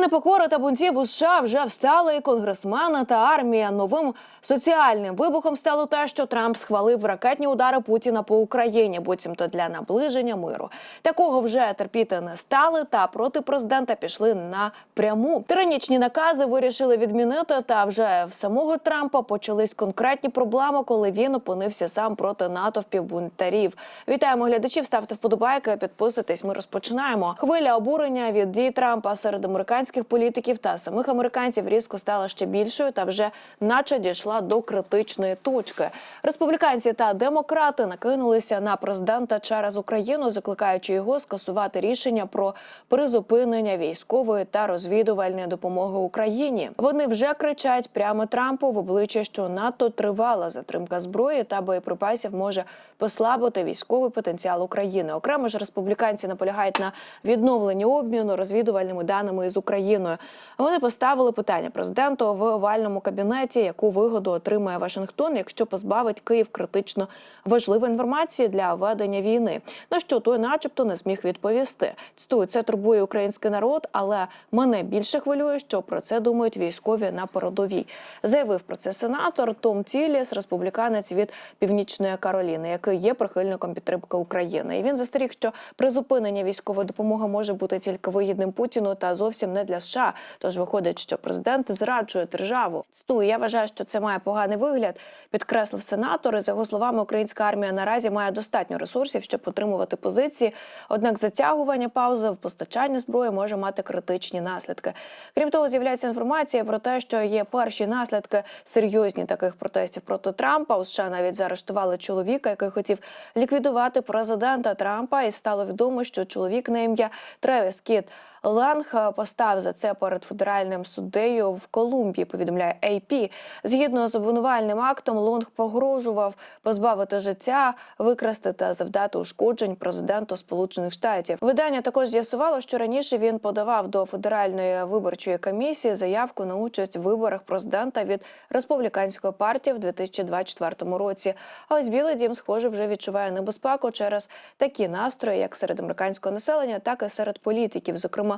непокори та бунтів у США вже встали і конгресмени та армія. Новим соціальним вибухом стало те, що Трамп схвалив ракетні удари Путіна по Україні, буцімто для наближення миру. Такого вже терпіти не стали. Та проти президента пішли на пряму. Тиранічні накази вирішили відмінити. Та вже в самого Трампа почались конкретні проблеми, коли він опинився сам проти натовпів бунтарів. Вітаємо глядачів. Ставте вподобайки, підписуйтесь. Ми розпочинаємо. Хвиля обурення від дій Трампа серед американських політиків та самих американців різко стала ще більшою та вже наче дійшла до критичної точки. Республіканці та демократи накинулися на президента через Україну, закликаючи його скасувати рішення про призупинення військової та розвідувальної допомоги Україні. Вони вже кричать прямо Трампу в обличчя, що надто тривала затримка зброї та боєприпасів може послабити військовий потенціал України. Окремо ж республіканці наполягають на відновленні обміну розвідувальними даними із Україною. Вони поставили питання президенту в овальному кабінеті, яку вигоду отримає Вашингтон, якщо позбавить Київ критично важливої інформації для ведення війни. На що той, начебто, не зміг відповісти. Цитую, це турбує український народ, але мене більше хвилює, що про це думають військові на передовій. Заявив про це сенатор Том Тіліс, республіканець від Північної Кароліни, який є прихильником підтримки України. І він застеріг, що призупинення військової допомоги може бути тільки вигідним Путіну та зовсім не США. Тож виходить, що президент зраджує державу. Цитую, я вважаю, що це має поганий вигляд. Підкреслив сенатор. І, За його словами, українська армія наразі має достатньо ресурсів, щоб отримувати позиції. Однак затягування паузи в постачанні зброї може мати критичні наслідки. Крім того, з'являється інформація про те, що є перші наслідки серйозні таких протестів проти Трампа. У США навіть заарештували чоловіка, який хотів ліквідувати президента Трампа, і стало відомо, що чоловік на ім'я Тревіс Кіт Ланг постав за це перед федеральним суддею в Колумбії. Повідомляє AP. Згідно з обвинувальним актом, Лонг погрожував позбавити життя, викрасти та завдати ушкоджень президенту Сполучених Штатів. Видання також з'ясувало, що раніше він подавав до федеральної виборчої комісії заявку на участь в виборах президента від республіканської партії в 2024 році. А ось Білий Дім, схоже, вже відчуває небезпеку через такі настрої, як серед американського населення, так і серед політиків. Зокрема,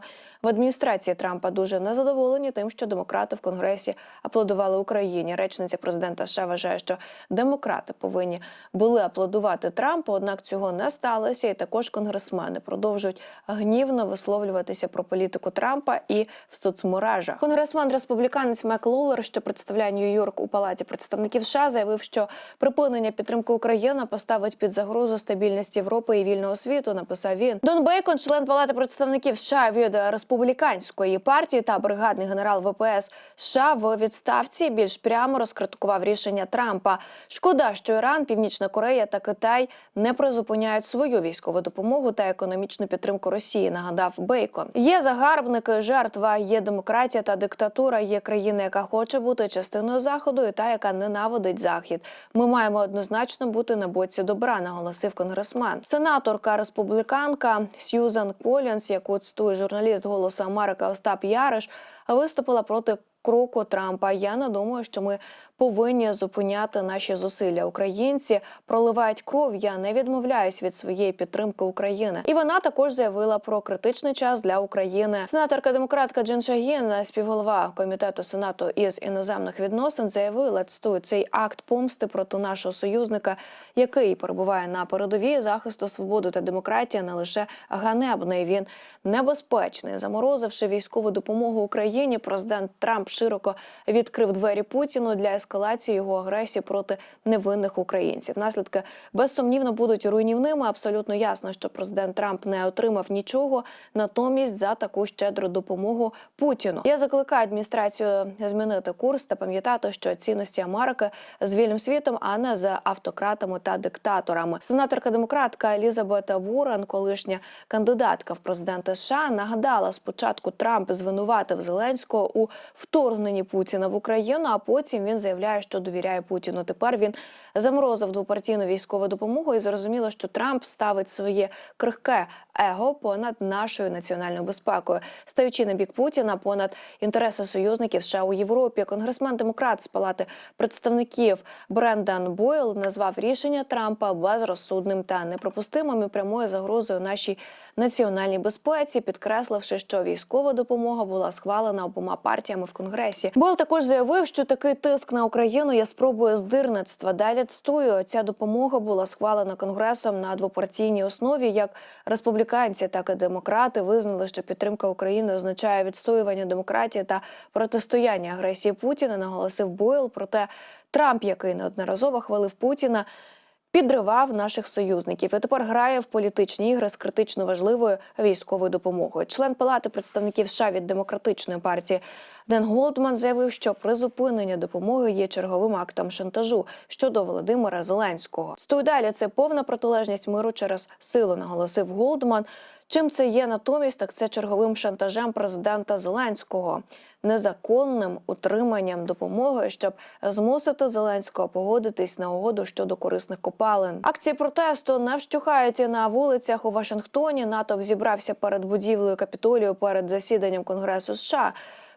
в адміністрації Трампа дуже незадоволені тим, що демократи в конгресі аплодували Україні. Речниця президента США вважає, що демократи повинні були аплодувати Трампу, однак цього не сталося. І також конгресмени продовжують гнівно висловлюватися про політику Трампа і в соцмережах. Конгресмен республіканець Мек Лоулер, що представляє Нью-Йорк у палаті представників США, заявив, що припинення підтримки України поставить під загрозу стабільність Європи і вільного світу. Написав він Дон Бейкон, член палати представників США від республіканської партії та бригадний генерал ВПС США в відставці більш прямо розкритикував рішення Трампа. Шкода, що Іран, Північна Корея та Китай не призупиняють свою військову допомогу та економічну підтримку Росії. Нагадав Бейкон. Є загарбники, жертва, є демократія та диктатура. Є країна, яка хоче бути частиною заходу, і та, яка ненавидить захід. Ми маємо однозначно бути на боці добра, наголосив конгресмен. Сенаторка республіканка Сьюзан Колінс, яку цитує журналіст Голосу Америки Остап Яриш, виступила проти кроку Трампа. Я не думаю, що ми повинні зупиняти наші зусилля. Українці проливають кров. Я не відмовляюсь від своєї підтримки України. І вона також заявила про критичний час для України. Сенаторка демократка Джин Шагін, співголова комітету сенату із іноземних відносин, заявила цитую, цей акт помсти проти нашого союзника, який перебуває на передовій захисту свободи та демократії, не лише ганебний. Він небезпечний. Заморозивши військову допомогу Україні, президент Трамп широко відкрив двері Путіну для ескалації його агресії проти невинних українців. Наслідки безсумнівно будуть руйнівними. Абсолютно ясно, що президент Трамп не отримав нічого натомість за таку щедру допомогу Путіну. Я закликаю адміністрацію змінити курс та пам'ятати, що цінності Америки з вільним світом, а не з автократами та диктаторами. Сенаторка демократка Елізабета Ворен, колишня кандидатка в президенти США, нагадала спочатку Трамп звинуватив Зеленського у вторгненні Путіна в Україну. А потім він заявляє, що довіряє Путіну. Тепер він заморозив двопартійну військову допомогу, і зрозуміло, що Трамп ставить своє крихке его понад нашою національною безпекою, стаючи на бік Путіна понад інтереси союзників США у Європі. Конгресмен демократ з палати представників Брендан Бойл назвав рішення Трампа безрозсудним та неприпустимим і прямою загрозою нашій національній безпеці, підкресливши, що військова допомога була схвалена обома партіями в конгресі. Бойл також заявив, що такий тиск на Україну є спробою здирництва. Далі цитую, ця допомога була схвалена конгресом на двопартійній основі. Як республіканці, так і демократи визнали, що підтримка України означає відстоювання демократії та протистояння агресії Путіна. Наголосив Бойл. Проте Трамп, який неодноразово хвалив Путіна. Підривав наших союзників і тепер грає в політичні ігри з критично важливою військовою допомогою. Член палати представників США від демократичної партії Ден Голдман заявив, що призупинення допомоги є черговим актом шантажу щодо Володимира Зеленського. Стою далі це повна протилежність миру через силу, наголосив Голдман. Чим це є натомість, так це черговим шантажем президента Зеленського, незаконним утриманням допомоги, щоб змусити Зеленського погодитись на угоду щодо корисних копалин. Акції протесту не вщухають і на вулицях у Вашингтоні. НАТО зібрався перед будівлею капітолію перед засіданням Конгресу США.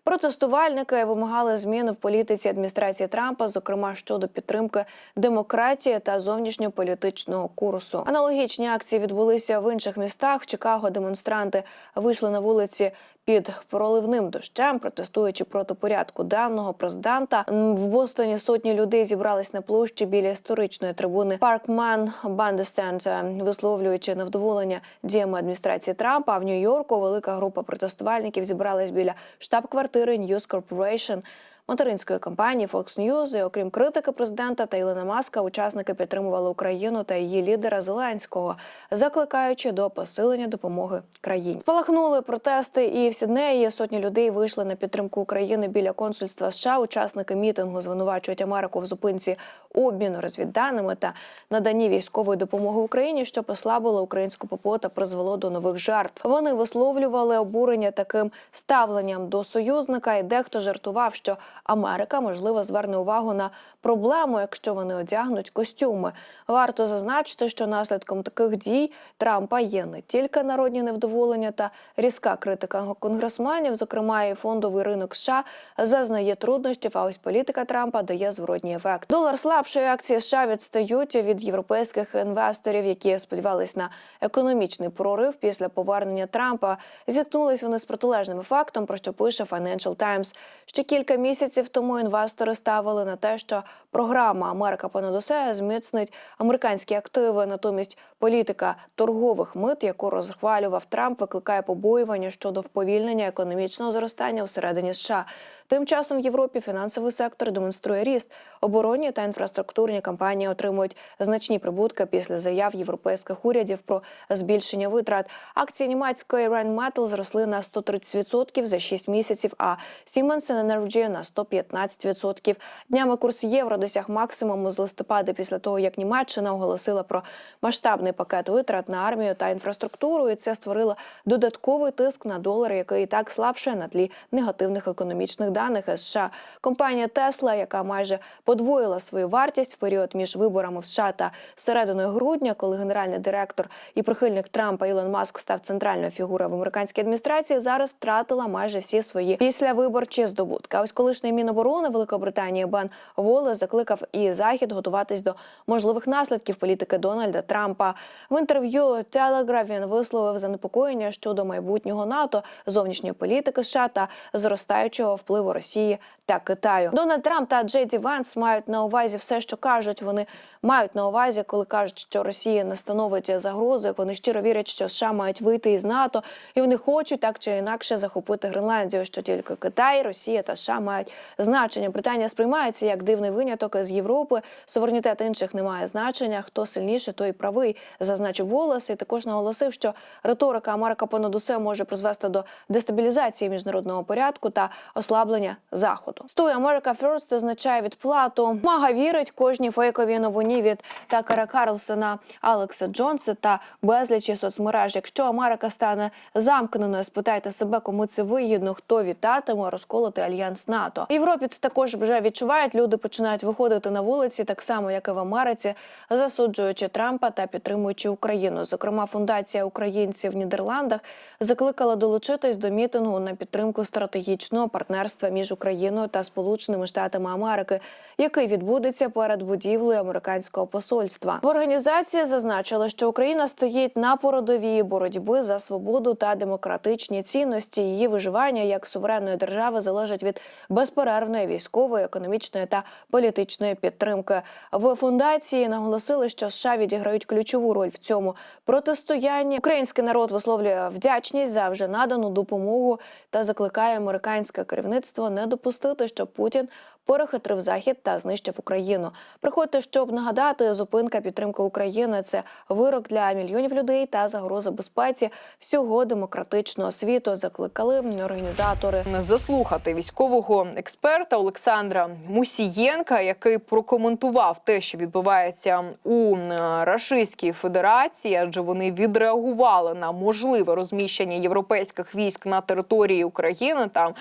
Протестувальники вимагали зміни в політиці адміністрації Трампа, зокрема щодо підтримки демократії та зовнішньополітичного курсу. Аналогічні акції відбулися в інших містах. В Чикаго демонстранти вийшли на вулиці під проливним дощем, протестуючи проти порядку денного президента. В Бостоні сотні людей зібрались на площі біля історичної трибуни Паркман Бандестенд, висловлюючи невдоволення діями адміністрації Трампа. А в Нью-Йорку велика група протестувальників зібралась біля штаб-квартири News Corporation материнської компанії Fox News. І, окрім критики президента та Ілона Маска, учасники підтримували Україну та її лідера Зеленського, закликаючи до посилення допомоги країні. Спалахнули протести і в Сіднеї сотні людей вийшли на підтримку України біля консульства США. Учасники мітингу звинувачують Америку в зупинці обміну розвідданими та наданні військової допомоги Україні, що послабило українську ППО та призвело до нових жертв. Вони висловлювали обурення таким ставленням до союзника, і дехто жартував, що Америка можливо зверне увагу на проблему, якщо вони одягнуть костюми. Варто зазначити, що наслідком таких дій Трампа є не тільки народні невдоволення та різка критика конгресменів, зокрема і фондовий ринок США зазнає труднощів. А ось політика Трампа дає зворотній ефект. Долар слабшої акції США відстають від європейських інвесторів, які сподівались на економічний прорив після повернення Трампа. Зіткнулись вони з протилежним фактом, про що пише Financial Times. Ще кілька місяців тому інвестори ставили на те, що програма Америка понад усе зміцнить американські активи. Натомість політика торгових мит, яку розхвалював Трамп, викликає побоювання щодо вповільнення економічного зростання всередині США. Тим часом в Європі фінансовий сектор демонструє ріст. Оборонні та інфраструктурні компанії отримують значні прибутки після заяв європейських урядів про збільшення витрат. Акції німецької Rheinmetall зросли на 130% за 6 місяців, а Siemens Energy на 115%. Днями курс євро досяг максимуму з листопада після того, як Німеччина оголосила про масштабний пакет витрат на армію та інфраструктуру, і це створило додатковий тиск на долар, який і так слабшає на тлі негативних економічних даних США. Компанія Тесла, яка майже подвоїла свою вартість в період між виборами в США та серединою грудня, коли генеральний директор і прихильник Трампа Ілон Маск став центральною фігурою в американській адміністрації, зараз втратила майже всі свої післявиборчі здобутки. А ось колишній міноборони Великобританії Бен Волес закликав і захід готуватись до можливих наслідків політики Дональда Трампа. В інтерв'ю Telegraph він висловив занепокоєння щодо майбутнього НАТО, зовнішньої політики США та зростаючого впливу Росії та Китаю. Дональд Трамп та Джей Ді Венс мають на увазі все, що кажуть. Вони мають на увазі, коли кажуть, що Росія не становить загрози. Вони щиро вірять, що США мають вийти із НАТО, і вони хочуть так чи інакше захопити Гренландію. Що тільки Китай, Росія та США мають значення. Британія сприймається як дивний виняток з Європи. Суверенітет інших не має значення. Хто сильніше, той правий, зазначив Волос. І також наголосив, що риторика Америка понад усе може призвести до дестабілізації міжнародного порядку та ослаблення заходу. Стой America First означає відплату. Мага вірить кожній фейковій новині від Такера Карлсона, Алекса Джонса та безлічі соцмереж. Якщо Америка стане замкненою, спитайте себе, кому це вигідно, хто вітатиме розколоти альянс НАТО. В Європі це також вже відчувають. Люди починають виходити на вулиці, так само як і в Америці, засуджуючи Трампа та підтримуючи Україну. Зокрема, фундація українців в Нідерландах закликала долучитись до мітингу на підтримку стратегічного партнерства між Україною та Сполученими Штатами Америки, який відбудеться перед будівлею американського посольства. В організації зазначили, що Україна стоїть на породовій боротьби за свободу та демократичні цінності. Її виживання як суверенної держави залежить від безперервної військової, економічної та політичної підтримки. В фундації наголосили, що США відіграють ключову роль в цьому протистоянні. Український народ висловлює вдячність за вже надану допомогу та закликає американське керівництво не допустити, щоб Путін перехитрив захід та знищив Україну. Приходьте, щоб нагадати, зупинка підтримки України це вирок для мільйонів людей та загроза безпеці всього демократичного світу. Закликали організатори. заслухати військового експерта Олександра Мусієнка, який прокоментував те, що відбувається у Рашистській Федерації, адже вони відреагували на можливе розміщення європейських військ на території України. Там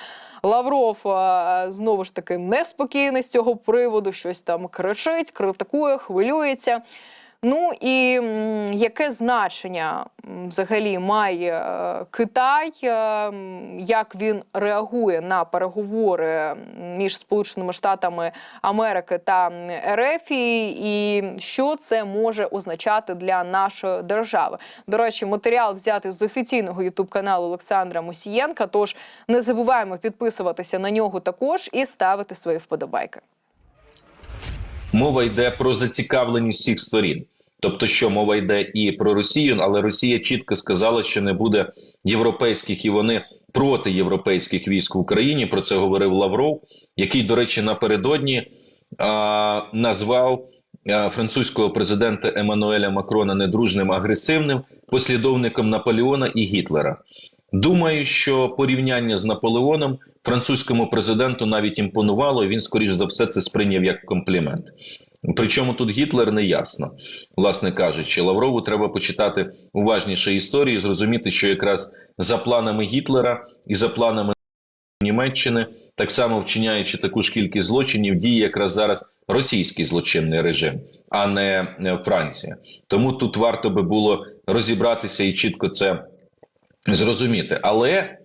Лавров знову ж таки неспокійний з цього приводу, щось там кричить, критикує, хвилюється. Ну і яке значення взагалі має е, Китай, е, як він реагує на переговори між Сполученими Штатами Америки та РФ, і що це може означати для нашої держави? До речі, матеріал взяти з офіційного ютуб каналу Олександра Мусієнка. Тож не забуваємо підписуватися на нього також і ставити свої вподобайки. мова йде про зацікавленість всіх сторін. Тобто, що мова йде і про Росію, але Росія чітко сказала, що не буде європейських і вони проти європейських військ в Україні. Про це говорив Лавров, який, до речі, напередодні а, назвав а, французького президента Еммануеля Макрона недружним агресивним послідовником Наполеона і Гітлера. Думаю, що порівняння з Наполеоном французькому президенту навіть імпонувало. і Він, скоріш за все, це сприйняв як комплімент. Причому тут Гітлер не ясно, власне кажучи, Лаврову треба почитати уважніше історії, зрозуміти, що якраз за планами Гітлера і за планами Німеччини, так само вчиняючи таку ж кількість злочинів, діє якраз зараз російський злочинний режим, а не е, Франція. Тому тут варто би було розібратися і чітко це зрозуміти. Але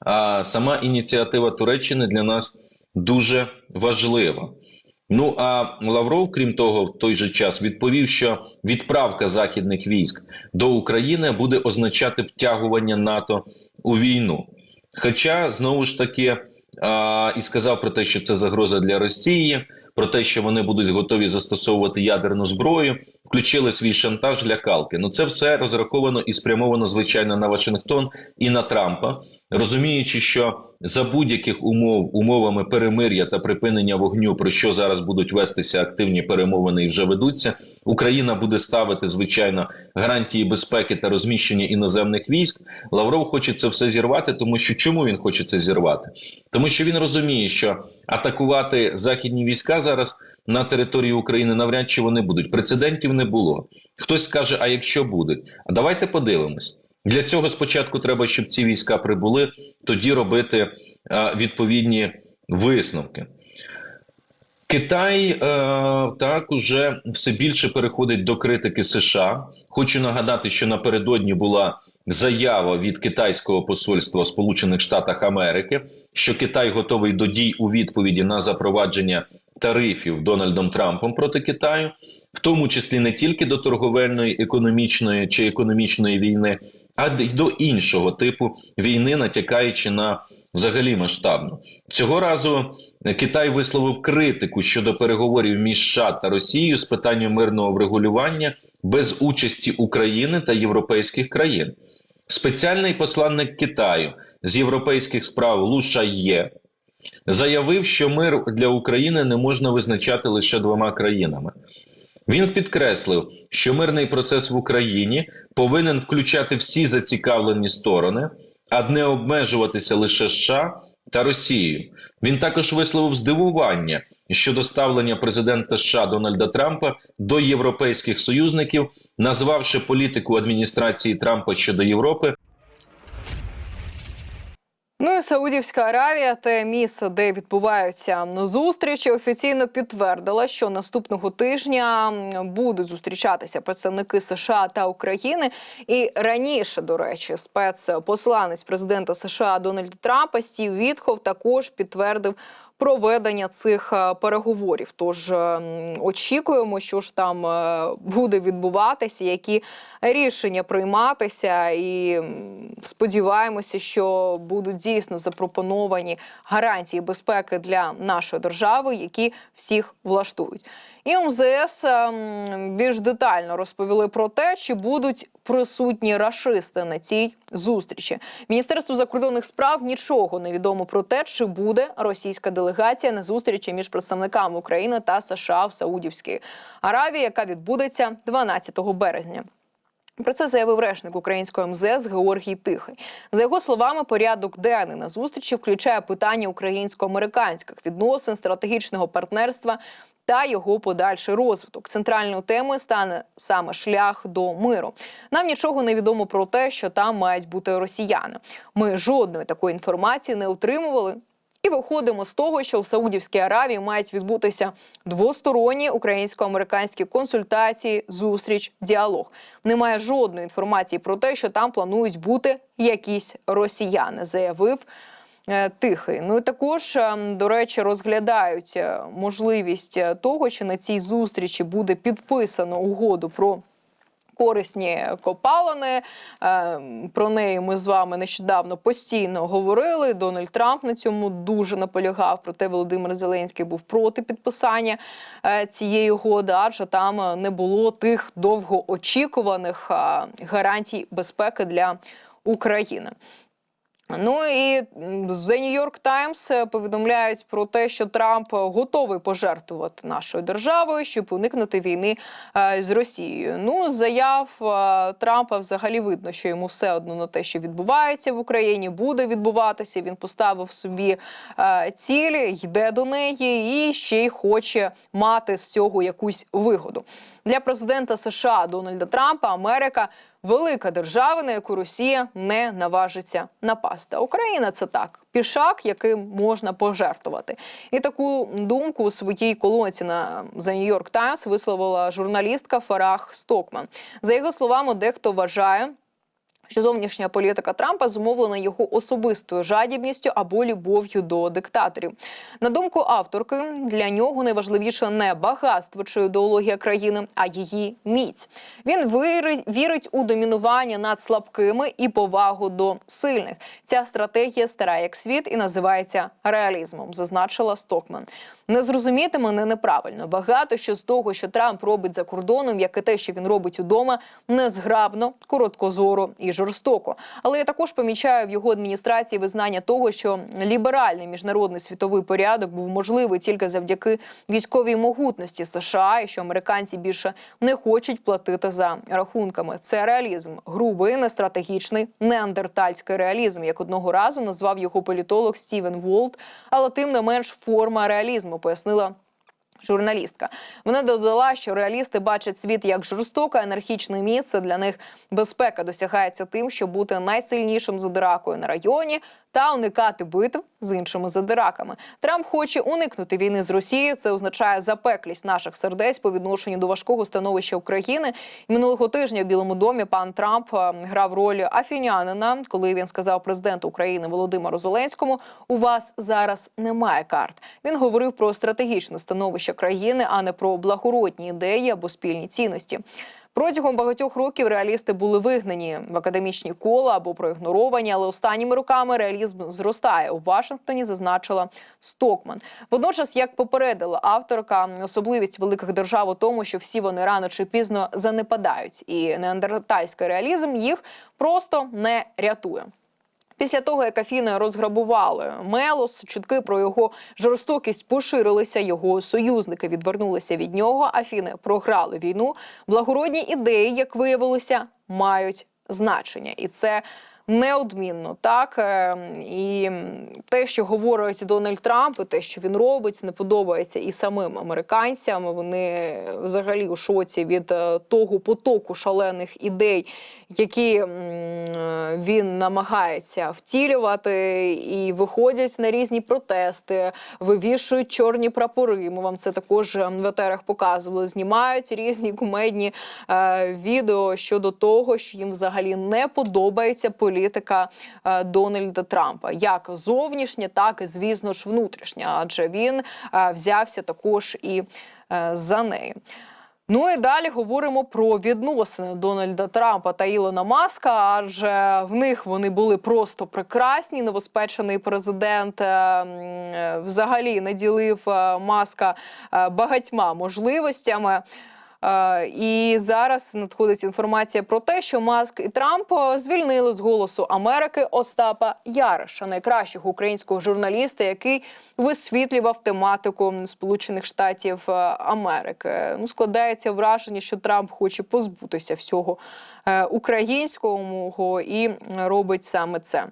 а, сама ініціатива Туреччини для нас дуже важлива. Ну а Лавров, крім того, в той же час відповів, що відправка західних військ до України буде означати втягування НАТО у війну. Хоча знову ж таки а, і сказав про те, що це загроза для Росії, про те, що вони будуть готові застосовувати ядерну зброю, включили свій шантаж лякалки. Ну це все розраховано і спрямовано звичайно на Вашингтон і на Трампа, розуміючи, що за будь-яких умов умовами перемир'я та припинення вогню, про що зараз будуть вестися активні перемовини і вже ведуться, Україна буде ставити звичайно гарантії безпеки та розміщення іноземних військ. Лавров хоче це все зірвати, тому що чому він хоче це зірвати? Тому що він розуміє, що атакувати західні війська зараз на території України навряд чи вони будуть. Прецедентів не було. Хтось скаже: а якщо будуть? А давайте подивимось. Для цього спочатку треба, щоб ці війська прибули, тоді робити а, відповідні висновки. Китай е, так уже все більше переходить до критики США. Хочу нагадати, що напередодні була заява від китайського посольства Сполучених Штатах Америки, що Китай готовий до дій у відповіді на запровадження тарифів Дональдом Трампом проти Китаю, в тому числі не тільки до торговельної, економічної чи економічної війни, а й до іншого типу війни, натякаючи на взагалі масштабну. Цього разу Китай висловив критику щодо переговорів між США та Росією з питання мирного врегулювання без участі України та європейських країн. Спеціальний посланник Китаю з європейських справ Лу Шайє заявив, що мир для України не можна визначати лише двома країнами. Він підкреслив, що мирний процес в Україні повинен включати всі зацікавлені сторони, а не обмежуватися лише США та Росією. Він також висловив здивування щодо ставлення президента США Дональда Трампа до європейських союзників, назвавши політику адміністрації Трампа щодо Європи Ну і Саудівська Аравія, те місце, де відбуваються зустрічі, офіційно підтвердила, що наступного тижня будуть зустрічатися представники США та України. І раніше, до речі, спецпосланець президента США Дональда Трампа Стів Вітхов також підтвердив. Проведення цих е, переговорів, тож е, очікуємо, що ж там е, буде відбуватися, які рішення прийматися, і сподіваємося, що будуть дійсно запропоновані гарантії безпеки для нашої держави, які всіх влаштують. І МЗС ем, більш детально розповіли про те, чи будуть присутні рашисти на цій зустрічі. Міністерство закордонних справ нічого не відомо про те, чи буде російська делегація на зустрічі між представниками України та США в Саудівській Аравії, яка відбудеться 12 березня. Про це заявив речник українського МЗС Георгій Тихий. За його словами, порядок денний на зустрічі включає питання українсько-американських відносин, стратегічного партнерства та його подальший розвиток. Центральною темою стане саме шлях до миру. Нам нічого не відомо про те, що там мають бути росіяни. Ми жодної такої інформації не отримували. І виходимо з того, що в Саудівській Аравії мають відбутися двосторонні українсько-американські консультації, зустріч, діалог. Немає жодної інформації про те, що там планують бути якісь росіяни, заявив. Е, Тихий. Ну і також, е, до речі, розглядають е, можливість е, того, що на цій зустрічі буде підписано угоду про корисні копалини. Е, Про неї ми з вами нещодавно постійно говорили. Дональд Трамп на цьому дуже наполягав. Проте Володимир Зеленський був проти підписання цієї угоди, адже там не було тих довгоочікуваних гарантій безпеки для України. Ну і The New York Times е, повідомляють про те, що Трамп готовий пожертвувати нашою державою, щоб уникнути війни е, з Росією. Ну, заяв е, Трампа взагалі видно, що йому все одно на те, що відбувається в Україні, буде відбуватися. Він поставив собі цілі, йде до неї і ще й хоче мати з цього якусь вигоду. Для президента США Дональда Трампа Америка велика держава, на яку Росія не наважиться напасти. Україна це так. Пішак, яким можна пожертвувати, і таку думку у своїй колонці на The New York Times висловила журналістка Фарах Стокман. За його словами, дехто вважає, що зовнішня політика Трампа зумовлена його особистою жадібністю або любов'ю до диктаторів. На думку авторки, для нього найважливіше не багатство чи ідеологія країни, а її міць. Він вірить у домінування над слабкими і повагу до сильних. Ця стратегія стара як світ і називається реалізмом, зазначила Стокман. Не зрозуміти мене неправильно. Багато що з того, що Трамп робить за кордоном, як і те, що він робить удома, незграбно, короткозоро і жорстоко. Але я також помічаю в його адміністрації визнання того, що ліберальний міжнародний світовий порядок був можливий тільки завдяки військовій могутності США, і що американці більше не хочуть платити за рахунками. Це реалізм, грубий, нестратегічний, неандертальський реалізм, як одного разу назвав його політолог Стівен Волт, але тим не менш форма реалізму, пояснила Журналістка вона додала, що реалісти бачать світ як жорстоке, анархічне місце. Для них безпека досягається тим, щоб бути найсильнішим задиракою на районі та уникати битв з іншими задираками. Трамп хоче уникнути війни з Росією. Це означає запеклість наших сердець по відношенню до важкого становища України. І минулого тижня в Білому домі пан Трамп е, грав роль афінянина, коли він сказав президенту України Володимиру Зеленському: у вас зараз немає карт. Він говорив про стратегічне становище країни, а не про благородні ідеї або спільні цінності. Протягом багатьох років реалісти були вигнані в академічні кола або проігноровані, але останніми роками реалізм зростає у Вашингтоні. Зазначила Стокман. Водночас, як попередила авторка, особливість великих держав у тому, що всі вони рано чи пізно занепадають, і неандертальський реалізм їх просто не рятує. Після того, як Афіни розграбували Мелос, чутки про його жорстокість поширилися. Його союзники відвернулися від нього. Афіни програли війну. Благородні ідеї, як виявилося, мають значення, і це неодмінно так. Е, І те, що говорить Дональд Трамп, і те, що він робить, не подобається і самим американцям. Вони взагалі у шоці від е, того потоку шалених ідей, які він намагається втілювати, і виходять на різні протести, вивішують чорні прапори. Ми вам це також е, в етерах показували. Знімають різні кумедні е, відео щодо того, що їм взагалі не подобається політика е, Дональда Трампа, як зовнішня, так і звісно ж внутрішня, адже він е, взявся також і за нею. Ну і далі говоримо про відносини Дональда Трампа та Ілона Маска, адже в них вони були просто прекрасні. Новоспечений президент е, е, взагалі наділив е, Маска багатьма можливостями. Е, І зараз надходить інформація про те, що Маск і Трамп е, звільнили з голосу Америки Остапа Яриша, найкращого українського журналіста, який висвітлював тематику Сполучених Штатів е, Америки. Ну, складається враження, що Трамп хоче позбутися всього українського і робить саме це.